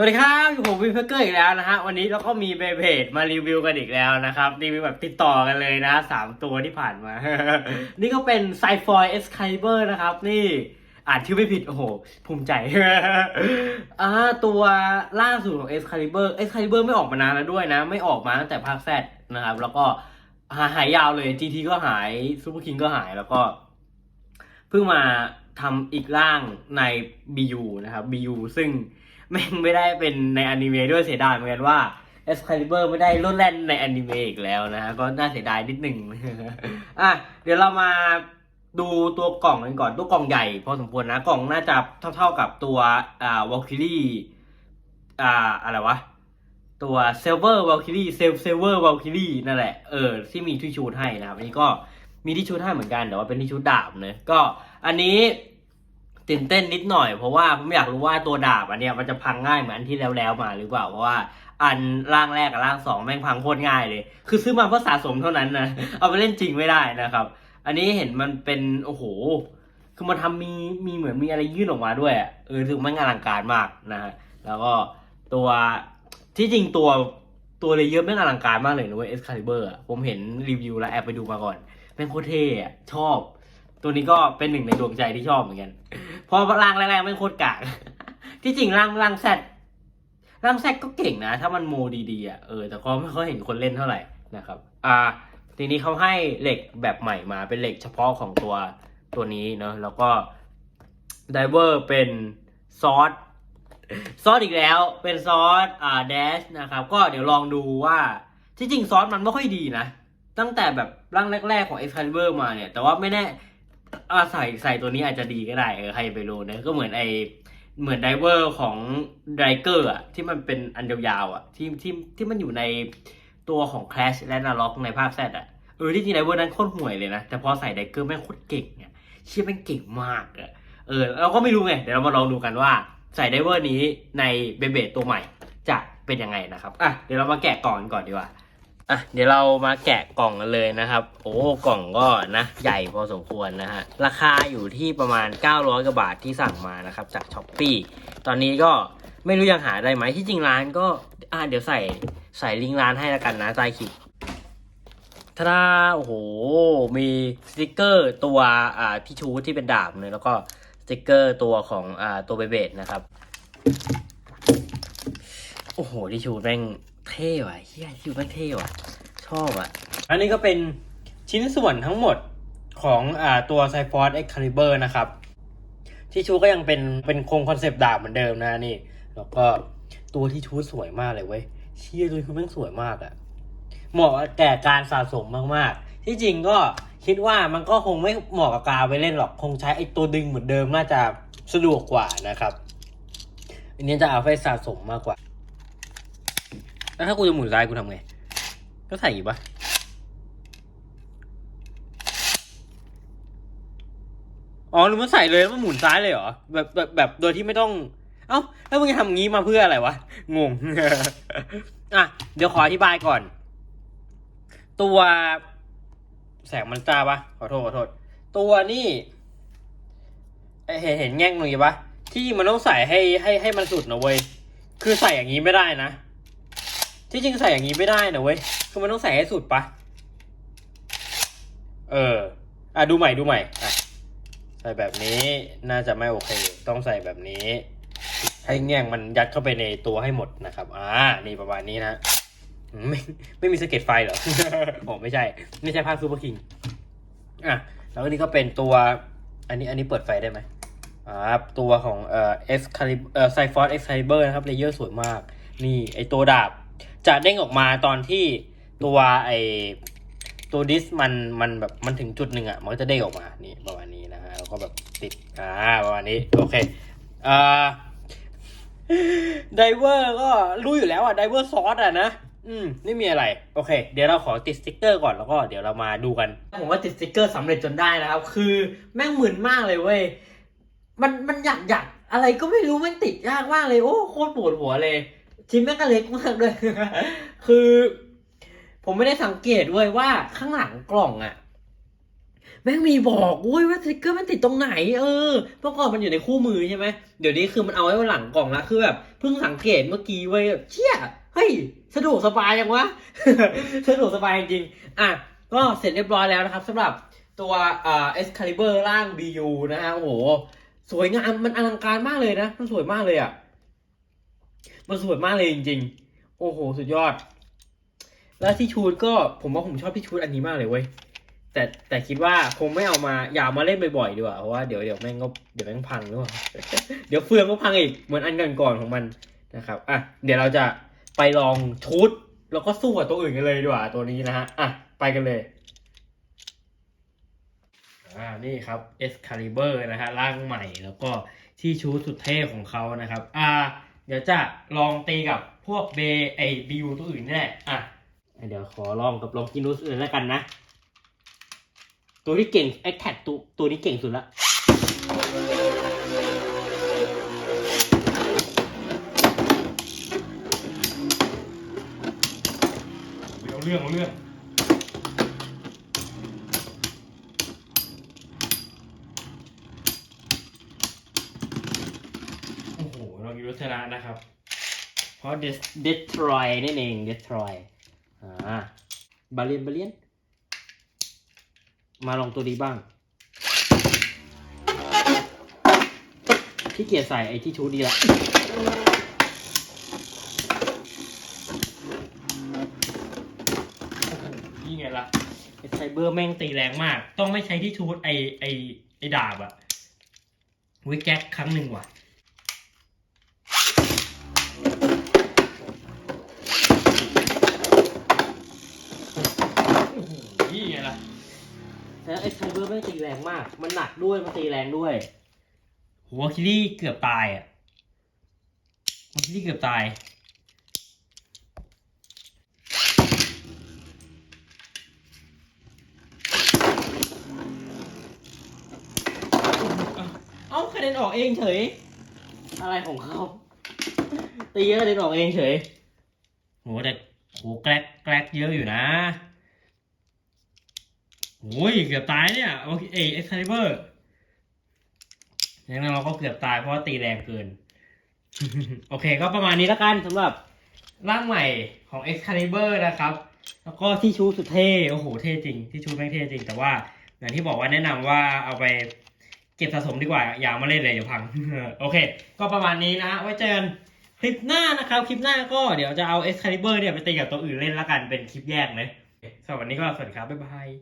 สวัสดีครับผมวินเฟเกอร์อีกแล้วนะฮะวันนี้เราก็มีเบเบดมารีวิวกันอีกแล้วนะครับรีวิวแบบติดต่อกันเลยนะสามตัวที่ผ่านมา นี่ก็เป็นไซฟอยเอสไคเบอร์นะครับ นี่อ่านชื่อไม่ผิด โอ้โห ภูมิใจอ่าตัวล่าสุดของ Excalibur Excalibur ไม่ออกมานานแล้วด้วยนะ ไม่ออกมาตั้งแต่ภาคแซดนะครับ แล้วก็หาหายยาวเลย GT ก็หายซูเปอร์คิงก็หายแล้วก็เพิ่งมาทำอีกร่างใน BU นะครับ BU ซึ่ง แม่งไม่ได้เป็นในอนิเมะด้วยเสียดายเหมือนกันว่า Excalibur ไม่ได้โลดแล่นในอนิเมะอีกแล้วนะฮะก็น่าเสียดายนิดหนึ่งอะเดี๋ยวเรามาดูตัวกล่องกันก่อนตัวกล่องใหญ่พอสมควรนะกล่องน่าจะเท่าๆกับตัวอ่า Valkyrie อ่าอะไรวะตัว Silver Valkyrie Sil- Silver Valkyrie นั่นแหละเออที่มีที่ชูดให้นะครับอันนี้ก็มีที่ชูดให้เหมือนกันแต่ว่าเป็นที่ชูดดาบเนะก็อันนี้ ตื่นเต้นนิดหน่อยเพราะว่าผมอยากรู้ว่าตัวดาบอันเนี้ยมันจะพังง่ายเหมือนอันที่แล้วๆมาหรือเปล่าเพราะว่าอันร่างแรกกับร่างสองแม่งพังโคตรง่ายเลย คือซื้อมาเพื่อสะสมเท่านั้นนะเอาไปเล่นจริงไม่ได้นะครับ อันนี้เห็นมันเป็นโอ้โห คือมันทำมีมีเหมือนมีอะไรยื่นออกมาด้วยเออถึงมันอลังการมากนะฮะแล้วก็ตัวที่จริงตัวตัวเลยเยอร์แม่งอลังการมากเลยนะเว้ยเอสคาลิเบอร์ผมเห็นรีวิวแล้วแอบไปดูมาก่อนแม่งโคตรเท่อะชอบ ตัวนี้ก็เป็นหนึ่งในดวงใจที่ชอบเหมือนกันพราะร่างแรกๆแม่โคตรกาก ที่จริงร่างร่างแซดร่างแซดก็เก่งนะ ถ้ามันโมดีๆอะเออแต่ก็ไม่ค่อยเห็นคนเล่นเท่าไหร่นะครับ อ่า ทีนี้เขาให้เหล็กแบบใหม่มาเป็นเหล็กเฉพาะของตัวตัวนี้เนอะแล้วก็ไดเวอร์เป็นซอสซอสอีกแล้วเป็นซอสอ่าแดชนะครับก็เดี๋ยวลองดูว่าที่จริงซอสมันไม่ค่อยดีนะ ตั้งแต่แบบร่างแรก ๆของ Excalibur มาเนี่ย แต่ว่าไม่แน่ อาใส่ใส่ตัวนี้อาจจะดีก็ได้เออใครไปรู้นะก็เหมือนไอเหมือนไดเวอร์ของไดเกอร์อะที่มันเป็นอันยาวๆอะที่ที่ที่มันอยู่ในตัวของ Clash และ n a r o k ในภาคแซดอะเออที่จริงไดเวอร์นั้นโคตรห่วยเลยนะ แต่พอใส่ไดเกอร์แม่งโคตรเก่งเนี่ยเชี่ยแม่งเก่งมากอะเออเราก็ไม่รู้ไงเดี๋ยวเรามาลองดูกันว่าใส่ไดเวอร์นี้ในเบเบตตัวใหม่จะเป็นยังไงนะครับอะเดี๋ยวเรามาแกะก่อนก่อนดีกว่า อะเดี๋ยวเรามาแกะกล่องกันเลยนะครับ โอ้กล่องก็นะใหญ่พอสมควรนะฮะราคาอยู่ที่ประมาณ 900กว่าบาทที่สั่งมานะครับจากช้อปปีตอนนี้ก็ไม่รู้ยังหาได้ไหมที่จริงร้านก็อะเดี๋ยวใส่ใส่ลิงก์ร้านให้แล้วกันนะใต้คลิปทาดาโอ้โห มีสติกเกอร์ตัวอ่าที่ชูที่เป็นดาบเลยแล้วก็สติกเกอร์ตัวของอ่าตัวเบเบดนะครับ โอ้โหที่ชูแม่ง เท่ว่ะเฮียที่ชูแม่งเท่ว่ะ ชอบอะ อันนี้ก็เป็นชิ้นส่วนทั้งหมดของอ่าตัวไซฟอร์ดเอ็กคาลิเบอร์นะครับ ที่ชูก็ยังเป็นเป็นคงคอนเซปต์ดาบเหมือนเดิมนะนี่ แล้วก็ตัวที่ชูสวยมากเลยเว้ยเชี่ยตัวที่ชูแม่งสวยมากอะ่ะเหมาะแก่การสะสมมากๆ ที่จริงก็คิดว่ามันก็คงไม่เหมาะกับการไปเล่นหรอกคงใช้ไอ้ตัวดึงเหมือนเดิมน่าจะสะดวกกว่านะครับ อันนี้จะเอาไปสะสมมากกว่า แล้วถ้ากูจะหมุนซ้ายกูทำไง ก็ใส่อยู่ปะอ๋อหรือมันใส่เลยแล้วมันหมุนซ้ายเลยเหรอ แบบแบบแบบโดยที่ไม่ต้อง เอ้า แล้วมึงจะทำงี้มาเพื่ออะไรวะ งง อะ เดี๋ยวขออธิบายก่อน ตัวแสงมันจ้าปะขอโทษขอโทษ ตัวนี่เอ้ยเห็นเห็นแง่งตรงนี้ปะที่มันต้องใส่ให้ให้ให้มันสุดนะเว้ย คือใส่อย่างนี้ไม่ได้นะ ที่จริงใส่อย่างนี้ไม่ได้นะเว้ย คือมันต้องใส่ให้สุดปะ เออ อะดูใหม่ดูใหม่ อะ ใส่แบบนี้น่าจะไม่โอเค ต้องใส่แบบนี้ ให้แง่งมันยัดเข้าไปในตัวให้หมดนะครับ อ่า นี่ประมาณนี้นะ ไม่ไม่มีสเก็ตไฟเหรอโอ้ไม่ใช่ ไม่ใช่ภาคซูเปอร์คิง อะ แล้วอันนี้ก็เป็นตัว อันนี้อันนี้เปิดไฟได้ไหมอ่าตัวของเอ่อเอสคาลิเอ่อไซฟอร์เอ็กไซเบอร์นะครับเลเยอร์สวยมาก นี่ไอตัวดาบ จะเด้งออกมาตอนที่ตัวไอตัวดิสมันมันแบบมันถึงจุดหนึ่งอะมันก็จะเด้งออกมานี่ประมาณนี้นะฮะแล้วก็แบบติดอ่าประมาณนี้โอเคอ่าไดเวอร์ก็รู้อยู่แล้วอะไดเวอร์ซอสอะนะอืมไม่มีอะไร โอเค เดี๋ยวเราขอติดสติกเกอร์ก่อนแล้วก็เดี๋ยวเรามาดูกัน ผมว่าติดสติกเกอร์สำเร็จจนได้นะครับ คือแม่งหมื่นมากเลยเว้ย มันมันอยากอยากอะไรก็ไม่รู้มันติดยากมากเลย โอ้โคตรปวดหัวเลย ชิ้นแม่งก็เล็กมากด้วย คือ ผมไม่ได้สังเกตเว้ยว่าข้างหลังกล่องอะแม่งมีบอกเว้ยว่าสติกเกอร์มันติดตรงไหน เออเมื่อก่อนมันอยู่ในคู่มือใช่ไหมเดี๋ยวนี้คือมันเอาไว้บนหลังกล่องละคือแบบเพิ่งสังเกตเมื่อกี้เว้ยแบบเชี่ยเฮ้ยสะดวกสบายยังวะสะดวกสบายจริงอะก็เสร็จเรียบร้อยแล้วนะครับสำหรับตัวเอ่อ Excalibur ร่าง BU นะฮะโอ้โหสวยงามมันอลังการมากเลยนะ มันสวยมากเลยอะ มันสวยมากเลยจริงๆ โอ้โห สุดยอด แล้วที่ชูดก็ผมว่าผมชอบที่ชูดอันนี้มากเลยเว้ย แต่แต่คิดว่าคงไม่เอามาอย่ามาเล่นบ่อยๆดีกว่าเพราะว่าเดี๋ยวเดี๋ยวแม่งก็เดี๋ยวแม่งพังหรือเปล่าเดี๋ยวเฟืองก็พังอีกเหมือนอันก่อนๆของมันนะครับอะเดี๋ยวเราจะไปลองชุดแล้วก็สู้กับตัวอื่นกันเลยดีกว่าตัวนี้นะฮะอะไปกันเลยอ่านี่ครับ Excalibur นะฮะร่างใหม่แล้วก็ที่ชูดสุดเท่ของเขานะครับ อ่า เดี๋ยวจะลองตีกับพวกเบไอบิวตัวอื่นนี่แหละอะเดี๋ยวขอลองกับลองกินุสอื่นแล้วกันนะ ตัวที่เก่งไอแท็ตัวตัวนี้เก่งสุดละเอาเรื่องเอาเรื่อง โอ้โหลองกินุสชนะนะครับ เพราะ Des- Destroy นั่นเอง Destroy อ่าบาเลียนบาเลียน มาลองตัวนี้บ้างพี่เกียรใส่ไอ้ที่ชูดีละนี่ไงล่ะไอ้ไซเบอร์แม่งตีแรงมาก ต้องไม่ใช้ที่ชูดไอไอไอดาบอะวิแก๊กครั้งหนึ่งว่ะ นี่ไงล่ะแต่ไอ้ไซเบอร์แม่งตีแรงมาก มันหนักด้วย มันตีแรงด้วย หัวคิรี่เกือบตายอะหัวคิรี่เกือบตาย เอ้ากระเด็นออกเองเฉย อะไรของเขา ตีแล้วกระเด็นออกเองเฉย โหแต่โหแกลกแกลกเยอะอยู่นะ โอ้ยเกือบตายเนี่ยโอเคเอเอ็กซ์คาลิเบอร์อย่างนั้นเราก็เกือบตายเพราะว่าตีแรงเกิน โอเคก็ประมาณนี้แล้วกันสำหรับร่างใหม่ของ Excalibur นะครับ แล้วก็ที่ชูสุดเท่ โอ้โห เท่จริง ที่ชูแม่งเท่จริง แต่ว่าอย่างที่บอกว่าแนะนำว่าเอาไปเก็บสะสมดีกว่า อย่ามาเล่นเลยเดี๋ยวพัง โอเค ก็ประมาณนี้นะฮะไว้เจอกันคลิปหน้านะครับ คลิปหน้าก็เดี๋ยวจะเอา Excalibur เนี่ยไปตีกับตัวอื่นเล่นแล้วกัน เป็นคลิปแยกเลยสำหรับวันนี้ก็สวัสดีครับ บ๊ายบาย